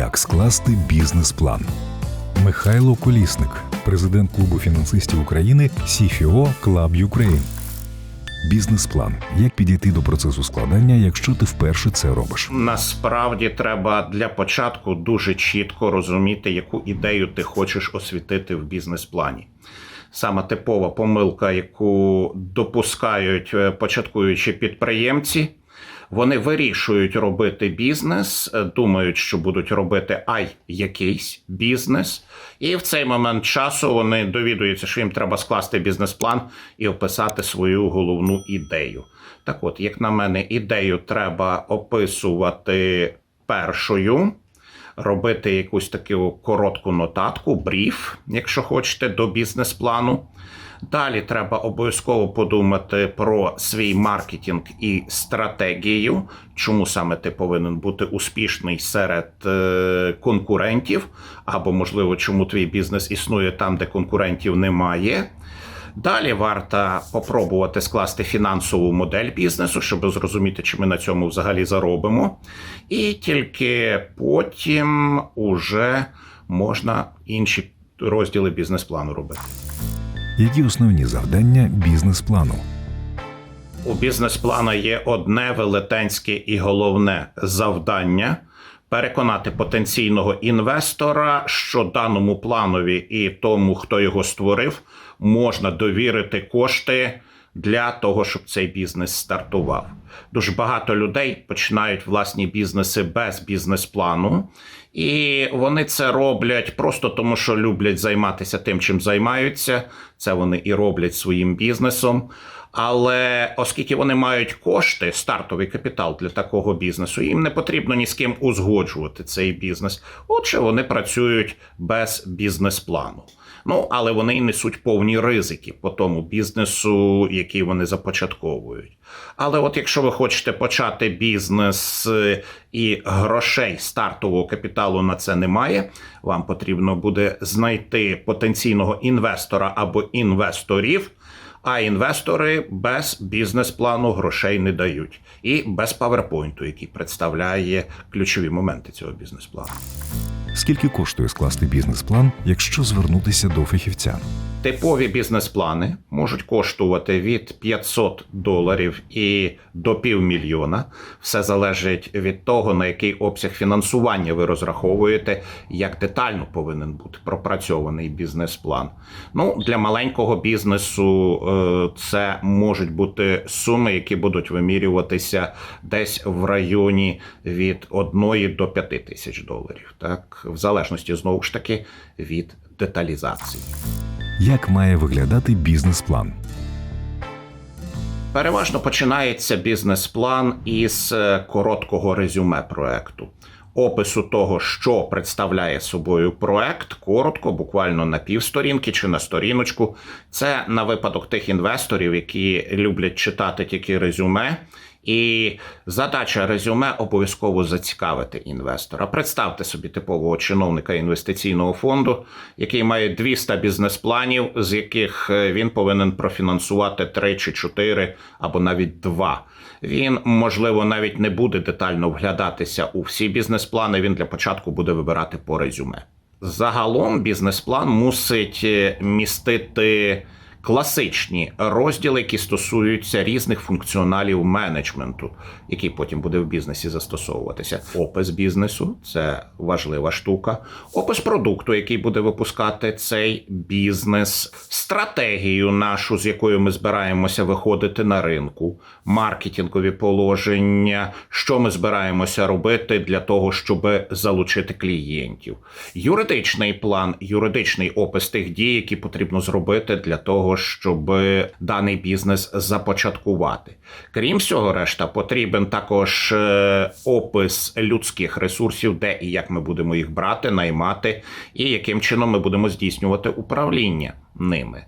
Як скласти бізнес-план? Михайло Колісник, президент клубу фінансистів України CFO Club Ukraine. Бізнес-план. Як підійти до процесу складання, якщо ти вперше це робиш? Насправді треба для початку дуже чітко розуміти, яку ідею ти хочеш освітити в бізнес-плані. Саме типова помилка, яку допускають е, початкуючі підприємці. Вони вирішують робити бізнес, е, думають, що будуть робити ай якийсь бізнес, і в цей момент часу вони довідуються, що їм треба скласти бізнес-план і описати свою головну ідею. Так от, як на мене, ідею треба описувати першою, робити якусь таку коротку нотатку, бріф, якщо хочете, до бізнес-плану. Далі треба обов'язково подумати про свій маркетинг і стратегію, чому саме ти повинен бути успішний серед е, конкурентів, або, можливо, чому твій бізнес існує там, де конкурентів немає. Далі варто попробувати скласти фінансову модель бізнесу, щоб зрозуміти, чи ми на цьому взагалі заробимо. І тільки потім уже можна інші розділи бізнес-плану робити. Які основні завдання бізнес-плану? У бізнес-плану є одне велетенське і головне завдання переконати потенційного інвестора, що даному планові і тому, хто його створив, можна довірити кошти для того, щоб цей бізнес стартував. Дуже багато людей починають власні бізнеси без бізнес-плану, і вони це роблять просто тому, що люблять займатися тим, чим займаються. Це вони і роблять своїм бізнесом. Але оскільки вони мають кошти, стартовий капітал для такого бізнесу, їм не потрібно ні з ким узгоджувати цей бізнес. Отже, вони працюють без бізнес-плану. Ну, але вони несуть повні ризики по тому бізнесу, який вони започатковують. Але от якщо ви хочете почати бізнес е, і грошей стартового капіталу на це немає, вам потрібно буде знайти потенційного інвестора або інвесторів. А інвестори без бізнес-плану грошей не дають, і без паверпойнту, який представляє ключові моменти цього бізнес-плану. Скільки коштує скласти бізнес-план, якщо звернутися до фахівця? Типові бізнес-плани можуть коштувати від 500 доларів і до півмільйона. Все залежить від того, на який обсяг фінансування ви розраховуєте, як детально повинен бути пропрацьований бізнес-план. Ну, для маленького бізнесу е, це можуть бути суми, які будуть вимірюватися десь в районі від 1 до 5 тисяч доларів. Так, в залежності знову ж таки від деталізації. Як має виглядати бізнес-план? Переважно починається бізнес-план із е, короткого резюме проекту. Опису того, що представляє собою проект, коротко, буквально на півсторінки чи на сторіночку. Це на випадок тих інвесторів, які люблять читати тільки резюме. І задача резюме обов'язково зацікавити інвестора. Представте собі типового чиновника інвестиційного фонду, який має 200 бізнес-планів, з яких е, він повинен профінансувати 3 чи 4 або навіть 2. Він, можливо, навіть не буде детально вглядатися у всі бізнес-плани. Він для початку буде вибирати по резюме. Загалом бізнес-план мусить е, містити класичні розділи, які стосуються різних функціоналів менеджменту, який потім буде в бізнесі застосовуватися. Опис бізнесу це важлива штука. Опис продукту, який буде випускати цей бізнес, стратегію нашу, з якою ми збираємося виходити на ринку, маркетингові положення, що ми збираємося робити для того, щоб залучити клієнтів. Юридичний план, юридичний опис тих дій, які потрібно зробити для того, щоб даний бізнес започаткувати. Крім всього, решта, потрібен також е, опис людських ресурсів, де і як ми будемо їх брати, наймати, і яким чином ми будемо здійснювати управління. Ними.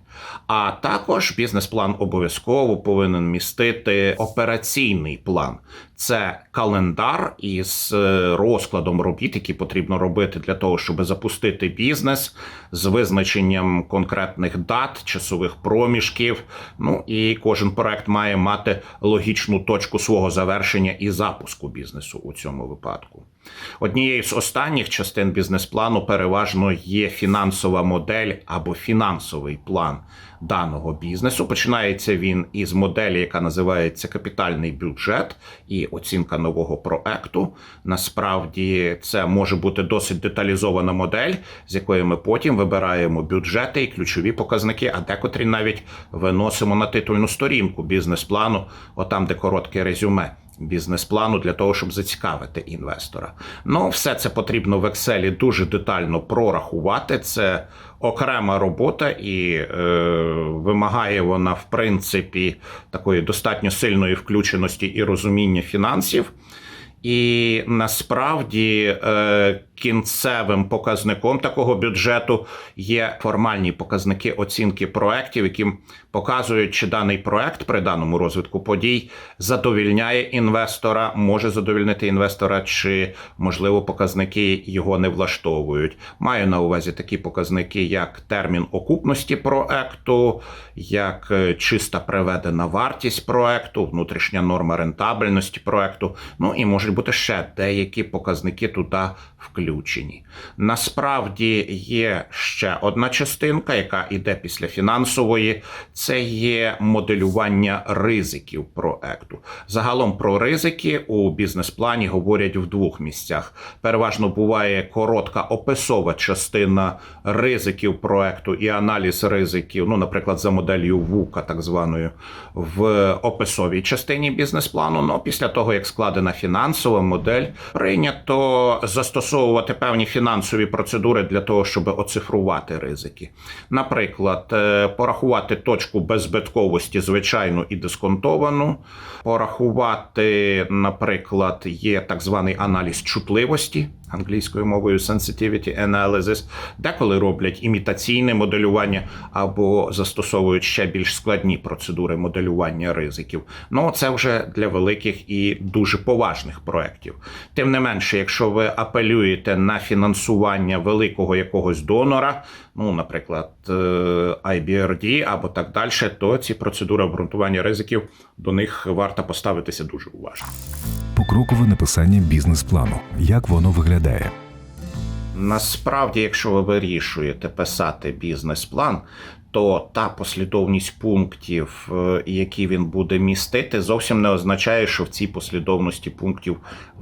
А також бізнес-план обов'язково повинен містити операційний план. Це календар із е, розкладом робіт, які потрібно робити для того, щоб запустити бізнес з визначенням конкретних дат, часових проміжків. Ну і кожен проект має мати логічну точку свого завершення і запуску бізнесу у цьому випадку. Однією з останніх частин бізнес-плану переважно є фінансова модель або фінансовий план даного бізнесу. Починається він із моделі, яка називається капітальний бюджет і оцінка нового проекту. Насправді це може бути досить деталізована модель, з якої ми потім вибираємо бюджети і ключові показники, а декотрі навіть виносимо на титульну сторінку бізнес-плану, отам, де коротке резюме бізнес-плану для того, щоб зацікавити інвестора. Ну, все це потрібно в Excel дуже детально прорахувати. Це окрема робота, і е, вимагає вона, в принципі, такої достатньо сильної включеності і розуміння фінансів. І насправді е, кінцевим показником такого бюджету є формальні показники оцінки проєктів, які показують, чи даний проект при даному розвитку подій задовільняє інвестора, може задовільнити інвестора, чи можливо показники його не влаштовують. Маю на увазі такі показники, як термін окупності проекту, як е, чиста приведена вартість проекту, внутрішня норма рентабельності проекту. Ну і можуть бути ще деякі показники туди включені. Насправді є ще одна частинка, яка йде після фінансової, це є моделювання ризиків проекту. Загалом про ризики у бізнес-плані говорять в двох місцях. Переважно буває коротка описова частина ризиків проекту і аналіз ризиків, ну, наприклад, за моделлю ВУКа, так званою, в описовій частині бізнес-плану. Ну, після того, як складена фінансова модель, прийнято застосовувати певні фінансові процедури для того, щоб оцифрувати ризики. Наприклад, е, порахувати точку беззбитковості звичайну і дисконтовану, порахувати, наприклад, є так званий аналіз чутливості. Англійською мовою sensitivity analysis, деколи роблять імітаційне моделювання або застосовують ще більш складні процедури моделювання ризиків. Ну це вже для великих і дуже поважних проєктів. Тим не менше, якщо ви апелюєте на фінансування великого якогось донора, ну, наприклад, е, IBRD або так далі, то ці процедури обґрунтування ризиків до них варто поставитися дуже уважно. Покрокове написання бізнес-плану. Як воно виглядає? Насправді, якщо ви вирішуєте писати бізнес-план, то та послідовність пунктів, е, які він буде містити, зовсім не означає, що в цій послідовності пунктів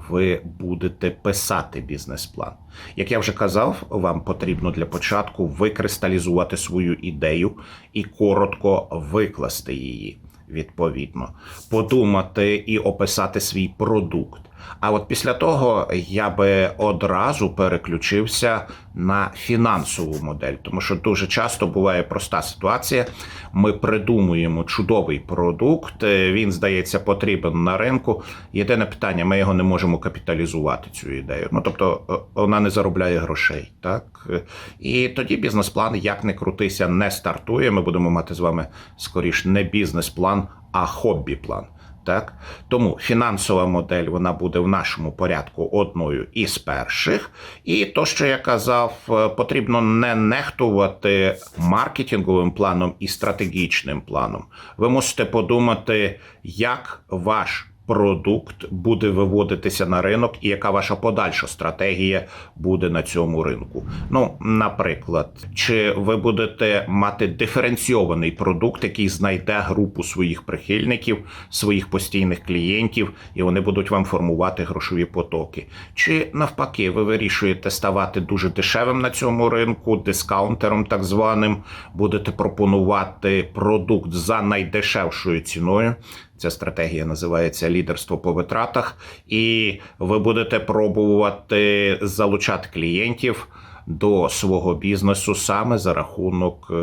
ви будете писати бізнес-план. Як я вже казав, вам потрібно для початку викристалізувати свою ідею і коротко викласти її відповідно, подумати і описати свій продукт. А от після того я би одразу переключився на фінансову модель, тому що дуже часто буває проста ситуація. Ми придумуємо чудовий продукт, е, він здається потрібен на ринку. Єдине питання: ми його не можемо капіталізувати. Цю ідею. Ну тобто е, вона не заробляє грошей, так Е, і тоді бізнес-план, як не крутися, не стартує. Ми будемо мати з вами скоріш не бізнес-план, а хобі-план. Так, тому фінансова модель вона буде в нашому порядку одною із перших. І то, що я казав, е, потрібно не нехтувати маркетинговим планом і стратегічним планом. Ви мусите подумати, як ваш продукт буде виводитися на ринок, і яка ваша подальша стратегія буде на цьому ринку. Ну, наприклад, чи ви будете мати диференційований продукт, який знайде групу своїх прихильників, своїх постійних клієнтів, і вони будуть вам формувати грошові потоки. Чи навпаки, ви вирішуєте ставати дуже дешевим на цьому ринку, дискаунтером, так званим, будете пропонувати продукт за найдешевшою ціною. Ця стратегія називається лідерство по витратах, і ви будете пробувати залучати клієнтів до свого бізнесу саме за рахунок е,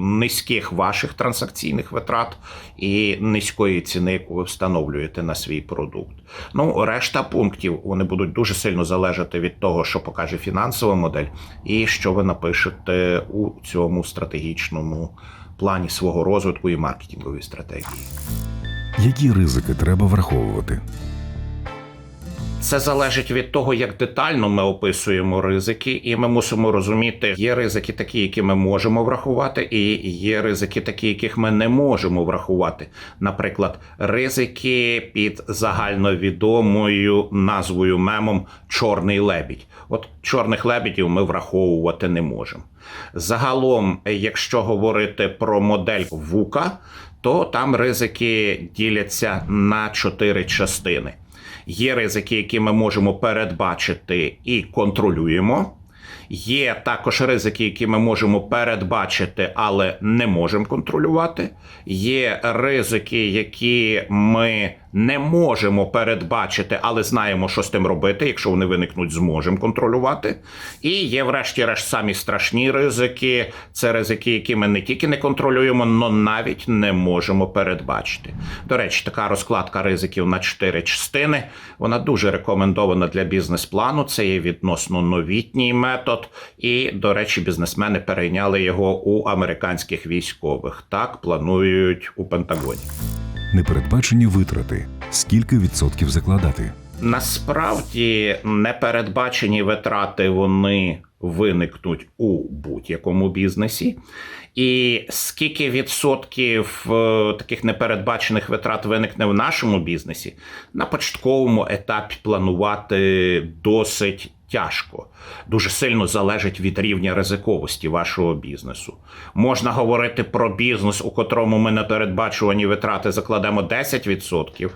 низьких ваших транзакційних витрат і низької ціни, яку ви встановлюєте на свій продукт. Ну, решта пунктів вони будуть дуже сильно залежати від того, що покаже фінансова модель, і що ви напишете у цьому стратегічному плані свого розвитку і маркетингової стратегії. Які ризики треба враховувати? Це залежить від того, як детально ми описуємо ризики, і ми мусимо розуміти, є ризики такі, які ми можемо врахувати, і є ризики такі, яких ми не можемо врахувати. Наприклад, ризики під загальновідомою назвою мемом Чорний лебідь. От чорних лебедів ми враховувати не можемо. Загалом, якщо говорити про модель ВУКа, то там ризики діляться на чотири частини. Є ризики, які ми можемо передбачити і контролюємо. Є також ризики, які ми можемо передбачити, але не можемо контролювати. Є ризики, які ми не можемо передбачити, але знаємо, що з тим робити. Якщо вони виникнуть, зможемо контролювати. І є, врешті-решт, самі страшні ризики. Це ризики, які ми не тільки не контролюємо, але навіть не можемо передбачити. До речі, така розкладка ризиків на чотири частини. Вона дуже рекомендована для бізнес-плану. Це є відносно новітній метод. І, до речі, бізнесмени перейняли його у американських військових. Так планують у Пентагоні. Непередбачені витрати. Скільки відсотків закладати? Насправді непередбачені витрати вони виникнуть у будь-якому бізнесі. І скільки відсотків е, таких непередбачених витрат виникне в нашому бізнесі, на початковому етапі планувати досить тяжко. Дуже сильно залежить від рівня ризиковості вашого бізнесу. Можна говорити про бізнес, у котрому ми на передбачувані витрати закладемо 10%,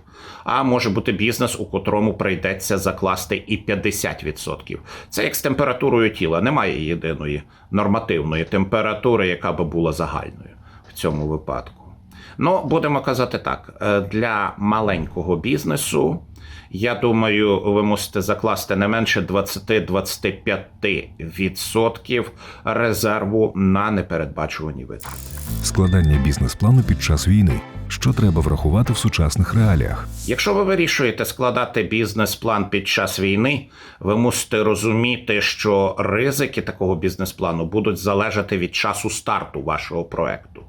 а може бути бізнес, у котрому прийдеться закласти і 50%. Це як з температурою тіла. Немає єдиної нормативної температури, яка би була загальною в цьому випадку. Ну, будемо казати так: е, для маленького бізнесу. Я думаю, ви мусите закласти не менше 20-25% резерву на непередбачувані витрати. Складання бізнес-плану під час війни. Що треба врахувати в сучасних реаліях? Якщо ви вирішуєте складати бізнес-план під час війни, ви мусите розуміти, що ризики такого бізнес-плану будуть залежати від часу старту вашого проекту.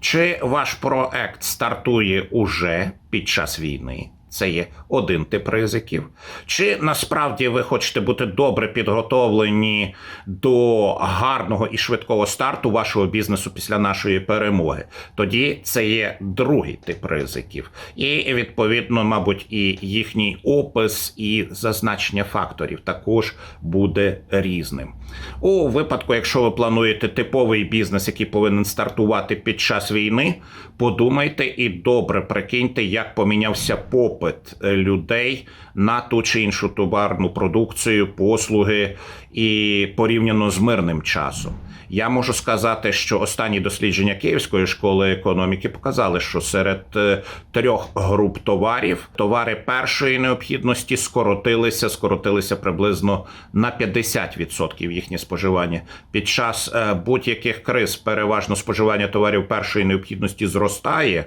Чи ваш проект стартує уже під час війни? Це є один тип ризиків. Чи насправді ви хочете бути добре підготовлені до гарного і швидкого старту вашого бізнесу після нашої перемоги? Тоді це є другий тип ризиків. І відповідно, мабуть, і їхній опис і зазначення факторів також буде різним. У випадку, якщо ви плануєте типовий бізнес, який повинен стартувати під час війни, подумайте і добре прикиньте, як помінявся попит людей на ту чи іншу товарну продукцію, послуги і порівняно з мирним часом. Я можу сказати, що останні дослідження Київської школи економіки показали, що серед е, трьох груп товарів товари першої необхідності скоротилися, скоротилися приблизно на 50% їхнє споживання. Під час е, будь-яких криз переважно споживання товарів першої необхідності зростає,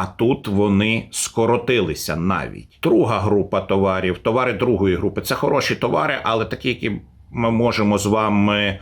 а тут вони скоротилися навіть. Друга група товарів, товари другої групи це хороші товари, але такі, які ми можемо з вами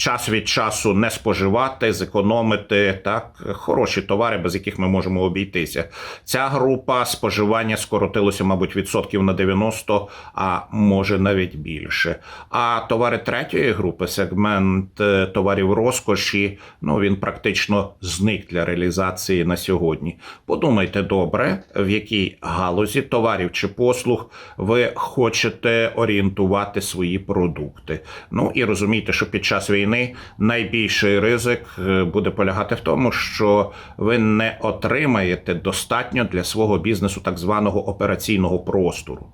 час від часу не споживати, зекономити так хороші товари, без яких ми можемо обійтися. Ця група споживання скоротилося, мабуть, відсотків на 90, а може навіть більше. А товари третьої групи, сегмент е, товарів розкоші, ну він практично зник для реалізації на сьогодні. Подумайте добре, в якій галузі товарів чи послуг ви хочете орієнтувати свої продукти. Ну і розумійте, що під час війни війни найбільший ризик е, буде полягати в тому, що ви не отримаєте достатньо для свого бізнесу так званого операційного простору.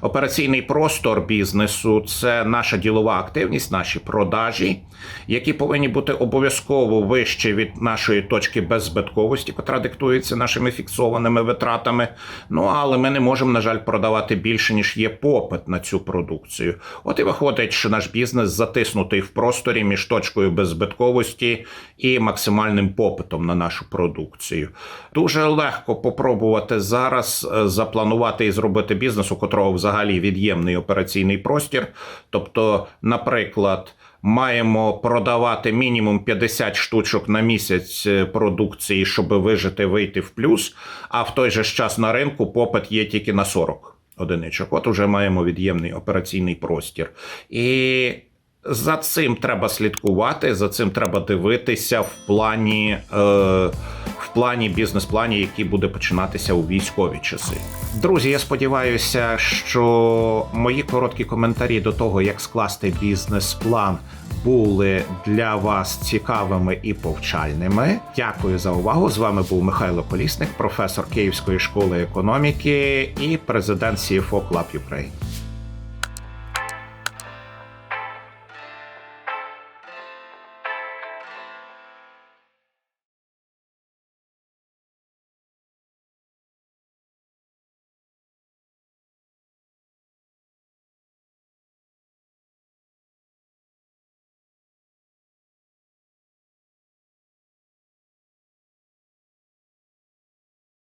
Операційний простор бізнесу це наша ділова активність, наші продажі, які повинні бути обов'язково вище від нашої точки беззбитковості, котра диктується нашими фіксованими витратами. Ну але ми не можемо, на жаль, продавати більше ніж є попит на цю продукцію. От і виходить, що наш бізнес затиснутий в просторі між точкою беззбитковості і максимальним попитом на нашу продукцію. Дуже легко попробувати зараз е, запланувати і зробити бізнес, у котрого взагалі від'ємний операційний простір. Тобто, наприклад. Маємо продавати мінімум 50 штучок на місяць е, продукції, щоб вижити, вийти в плюс. А в той же час на ринку попит є тільки на 40 одиничок. От уже маємо від'ємний операційний простір. І за цим треба слідкувати, за цим треба дивитися в плані, е, плані бізнес-плані, який буде починатися у військові часи. Друзі, я сподіваюся, що мої короткі коментарі до того, як скласти бізнес-план, були для вас цікавими і повчальними. Дякую за увагу. З вами був Михайло Колісник, професор Київської школи економіки і президент CFO Club Ukraine.